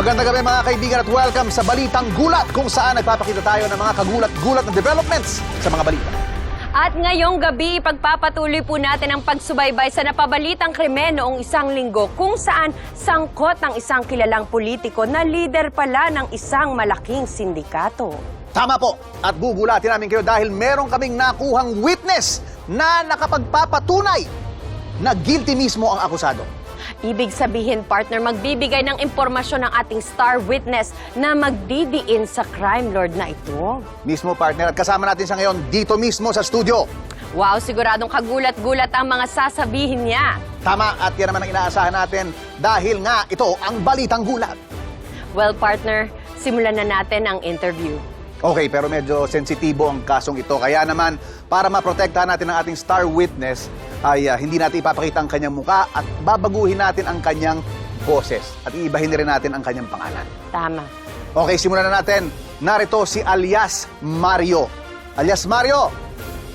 Magandang gabi mga kaibigan at welcome sa Balitang Gulat kung saan nagpapakita tayo ng mga kagulat-gulat na developments sa mga balita. At ngayong gabi, pagpapatuloy po natin ang pagsubaybay sa napabalitang krimen noong isang linggo kung saan sangkot ng isang kilalang politiko na leader pala ng isang malaking sindikato. Tama po at bubulatin namin kayo dahil meron kaming nakuhang witness na nakapagpapatunay na guilty mismo ang akusado. Ibig sabihin, partner, magbibigay ng impormasyon ng ating star witness na magdidiin sa crime lord na ito. Mismo partner at kasama natin siya ngayon dito mismo sa studio. Wow, siguradong kagulat-gulat ang mga sasabihin niya. Tama at yan naman ang inaasahan natin dahil nga ito ang Balitang Gulat. Well, partner, simulan na natin ang interview. Okay, pero medyo sensitibo ang kasong ito. Kaya naman, para maprotektahan natin ang ating star witness, ay ah, hindi natin ipapakita ang kanyang muka at babaguhin natin ang kanyang boses. At iibahin rin natin ang kanyang pangalan. Tama. Okay, simulan na natin. Narito si alias Mario. Alias Mario,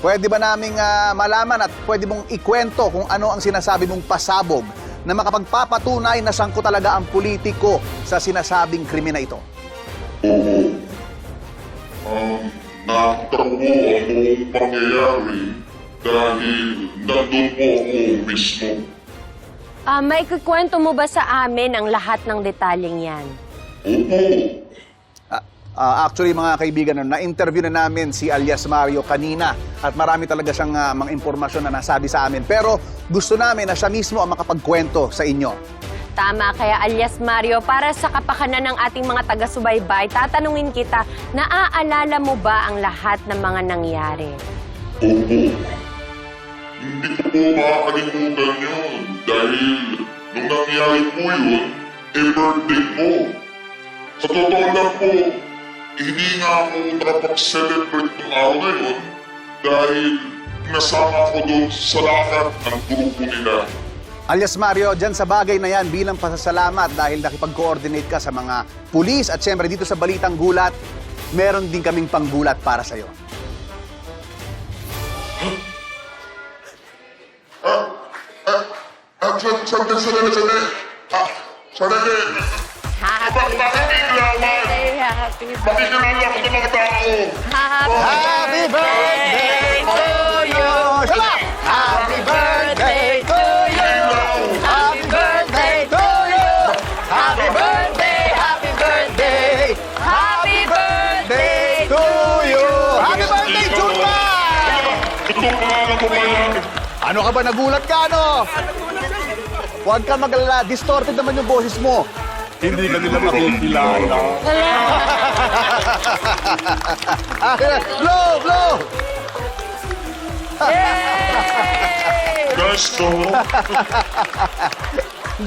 pwede ba naming ah, malaman at pwede mong ikwento kung ano ang sinasabi mong pasabog na makapagpapatunay na sangko talaga ang politiko sa sinasabing krimen na ito? Oo. Um, nakita ko ang buong pangyayari dahil nandun po ako mismo. Ah, may kukwento mo ba sa amin ang lahat ng detalyeng yan? Opo. Ah, ah, actually, mga kaibigan, no, na-interview na namin si alias Mario kanina at marami talaga siyang ah, mga impormasyon na nasabi sa amin. Pero gusto namin na siya mismo ang makapagkwento sa inyo. Tama, kaya alias Mario, para sa kapakanan ng ating mga taga-subaybay, tatanungin kita, naaalala mo ba ang lahat ng mga nangyari? Opo. Hindi ko po makakalimutan yun dahil nung nangyari po yun, eh birthday ko. Sa totoo lang po, hindi nga ako nakapag-celebrate ng araw na yun dahil nasama ko doon sa lahat ng grupo nila. Alias Mario, dyan sa bagay na yan bilang pasasalamat dahil nakipag-coordinate ka sa mga pulis at syempre dito sa Balitang Gulat, meron din kaming panggulat para sa'yo. Ah, sandali, sandali, sandali, sandali. Ah, sandali. Happy birthday! Happy Makikilala ko ng mga tao. Happy birthday to you! Happy birthday Ano ka ba, nagulat ka, ano? Huwag ka magalala, distorted naman yung boses mo. Hindi ka nila makikilala. Blow, blow! Guys, to.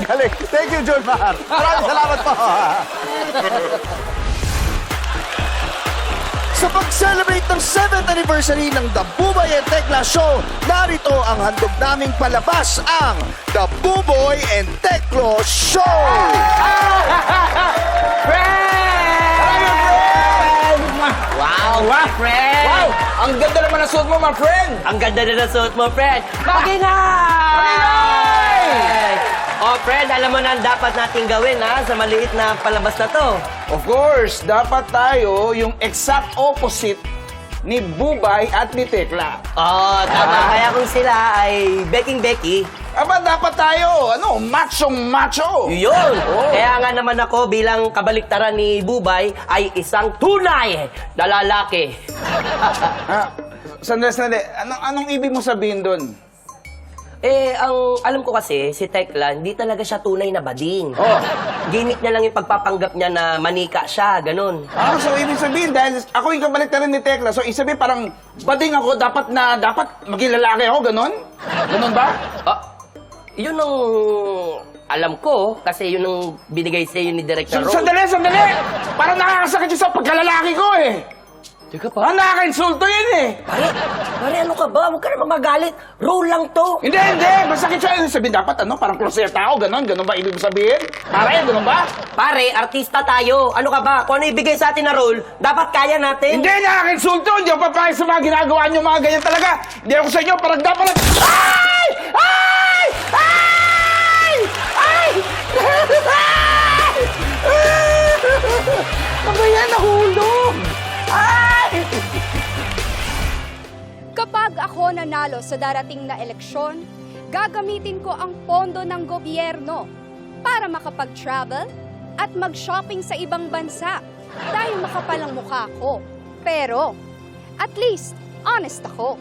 Galing. Thank you, Junmar. Maraming salamat po. Sa pag-celebrate ng 7th anniversary ng The Buboy and Tekla Show, narito ang handog naming palabas ang The Buboy and Teklo Show! Wow, my friend! Wow! Ang ganda naman ng suot mo, my friend! Ang ganda na ng suot mo, friend! Maginay! Maginay! Oh, friend, alam mo na ang dapat nating gawin, ha? Sa maliit na palabas na to. Of course, dapat tayo yung exact opposite ni Bubay at ni Tekla. Oh, tama. Kaya kung sila ay Beking Becky, Aba, dapat tayo, ano, machong-macho! yun! Oo. Kaya nga naman ako bilang kabaliktaran ni Bubay ay isang tunay na lalaki. Ah, sandali, sandali. Anong, anong ibig mo sabihin doon? Eh, ang alam ko kasi, si Tekla, hindi talaga siya tunay na bading. Oh. Gimmick niya lang yung pagpapanggap niya na manika siya, ganun. Ah, so ibig sabihin, dahil ako yung kabaliktaran ni Tekla, so ibig sabihin parang bading ako, dapat na, dapat maging lalaki ako, ganon? Ganon ba? Ah, yun ang alam ko, kasi yun ang binigay sa ni Director Ron. Sandali, sandali! Parang nakakasakit yung sa pagkalalaki ko eh! Teka Parang nakaka-insulto yun eh! Pare, pare, ano ka ba? Huwag ka naman magalit. Roll lang to. Hindi, hindi! Masakit siya. Ibig sabihin, dapat ano, parang kloseta tao, ganon, ganon ba ibig sabihin? Pare, ganon ba? Pare, artista tayo. Ano ka ba? Kung ano ibigay sa atin na role, dapat kaya natin. Hindi, nakaka-insulto! Hindi ako papayag sa mga ginagawa niyo, mga ganyan talaga! Hindi ako sa inyo, parang dapat... Ay! Ako nanalo sa darating na eleksyon, gagamitin ko ang pondo ng gobyerno para makapag-travel at mag-shopping sa ibang bansa dahil makapal ang mukha ko. Pero, at least, honest ako.